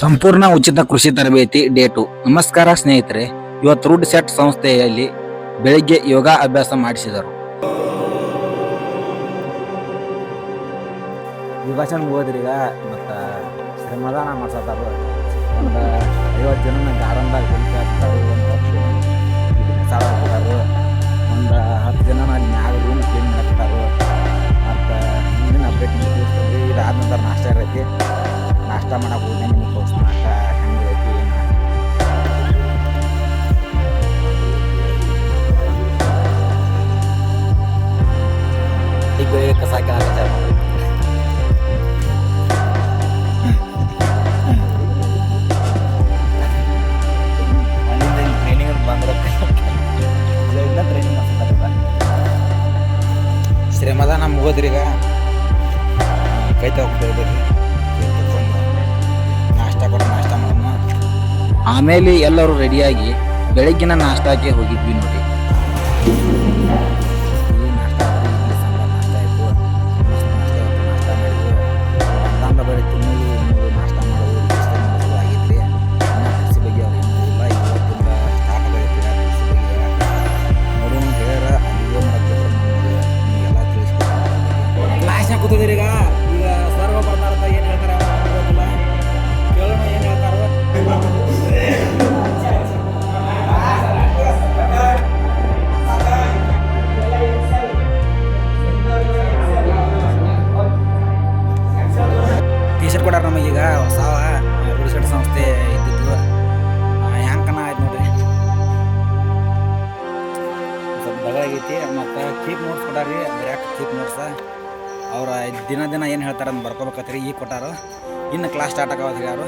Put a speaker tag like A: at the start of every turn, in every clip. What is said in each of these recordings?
A: ಸಂಪೂರ್ಣ ಉಚಿತ ಕೃಷಿ ತರಬೇತಿ ಡೇಟು ನಮಸ್ಕಾರ ಸ್ನೇಹಿತರೆ, ಇವತ್ತು ರೂಡ್ ಸೆಟ್ ಸಂಸ್ಥೆಯಲ್ಲಿ ಬೆಳಿಗ್ಗೆ ಯೋಗ ಅಭ್ಯಾಸ ಮಾಡಿಸಿದರು. ಯೋಗಾಸನ ಹೋದ್ರಿ ಈಗ ಮತ್ತು ಶ್ರಮದಾನ ಮಾಡ್ಸತ್ತಾರ ಒಂದು ಐವತ್ತು ಜನ ಗಾರ್ಡನ್ದಾಗ ಕುಂತು ಹಾಕ್ತಾರೆ ಒಂದು ಹತ್ತು ಜನ ಅಲ್ಲಿ ಮ್ಯಾಗ ರೂಮ್ ಕ್ಲೀನ್ ಮಾಡ್ತಾರೆ, ಮತ್ತು ಮುಂದಿನ ಅಪ್ಡೇಟ್ ಇದು ಆದ ನಂತರ ನಾಷ್ಟ ಇರೈತಿ ನಾಷ್ಟ ಮಾಡೋಕೆ ಹೋಗಿ ನಿಮ್ಗೆ ತೋರಿಸ್ ನಾಷ್ಟ ಹೆಂಗೆ ಐತಿ ಏನು ಈಗ ಕಸ ಮಾಡ್ಸಕ್ಕಾಗಲ್ಲ ಶ್ರಮದಾನ ಮುಗೋದ್ರಿ ಈಗ ಕೈ ತಗೊಂಡಿದ್ದೀರಿ ಆಮೇಲೆ ಎಲ್ಲರೂ ರೆಡಿಯಾಗಿ ಬೆಳಗ್ಗಿನ ನಾಷ್ಟಾಕ್ಕೆ ಹೋಗಿದ್ವಿ ನೋಡಿ. ಈ ನಾಷ್ಟ ಹೊಸಾವ ರೂಢಿ ಶರ್ಟ್ ಸಂಸ್ಥೆ ಇದ್ದಿದ್ದು ಹ್ಯಾಂಕನ ಆಯ್ತು ನೋಡ್ರಿ ಸ್ವಲ್ಪ ದಗ ಆಗೈತಿ ಮತ್ತು ಕೀಪ್ ನೋಟ್ಸ್ ಕೊಟ್ಟಾರಿ ಬರ್ಯಾಕ ಕೀಪ್ ನೋಟ್ಸ ಅವ್ರ ದಿನ ದಿನ ಏನು ಹೇಳ್ತಾರೆ ಅಂತ ರೀ ಈಗ ಕೊಟ್ಟಾರು ಇನ್ನು ಕ್ಲಾಸ್ ಸ್ಟಾರ್ಟ್ ಆಗವತ್ರಿ ಯಾರು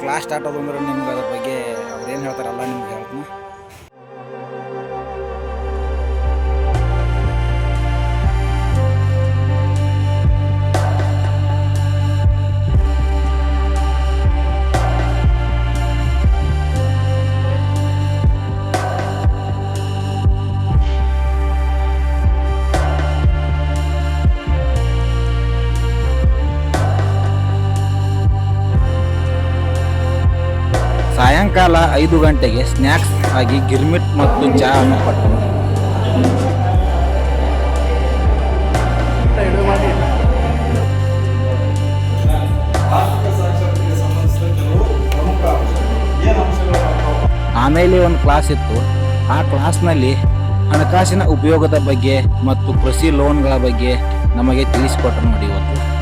A: ಕ್ಲಾಸ್ ಸ್ಟಾರ್ಟ್ ಆಗೋದಂದ್ರೆ ನಿಮ್ಗೆ ಅದ್ರ ಬಗ್ಗೆ ಅವ್ರು ಏನು ಹೇಳ್ತಾರಲ್ಲ ನಿಮ್ಗೆ ಹೇಳ್ತೀನಿ. ಸಾಯಂಕಾಲ ಐದು ಗಂಟೆಗೆ ಸ್ನ್ಯಾಕ್ಸ್ ಆಗಿ ಗಿರ್ಮಿಟ್ ಮತ್ತು ಚಹಾವನ್ನು ಕೊಟ್ಟರು ಆಮೇಲೆ ಒಂದು ಕ್ಲಾಸ್ ಇತ್ತು. ಆ ಕ್ಲಾಸ್ನಲ್ಲಿ ಹಣಕಾಸಿನ ಉಪಯೋಗದ ಬಗ್ಗೆ ಮತ್ತು ಕೃಷಿ ಲೋನ್ಗಳ ಬಗ್ಗೆ ನಮಗೆ ತಿಳಿಸಿಕೊಟ್ರು ನೋಡಿ ಇವತ್ತು.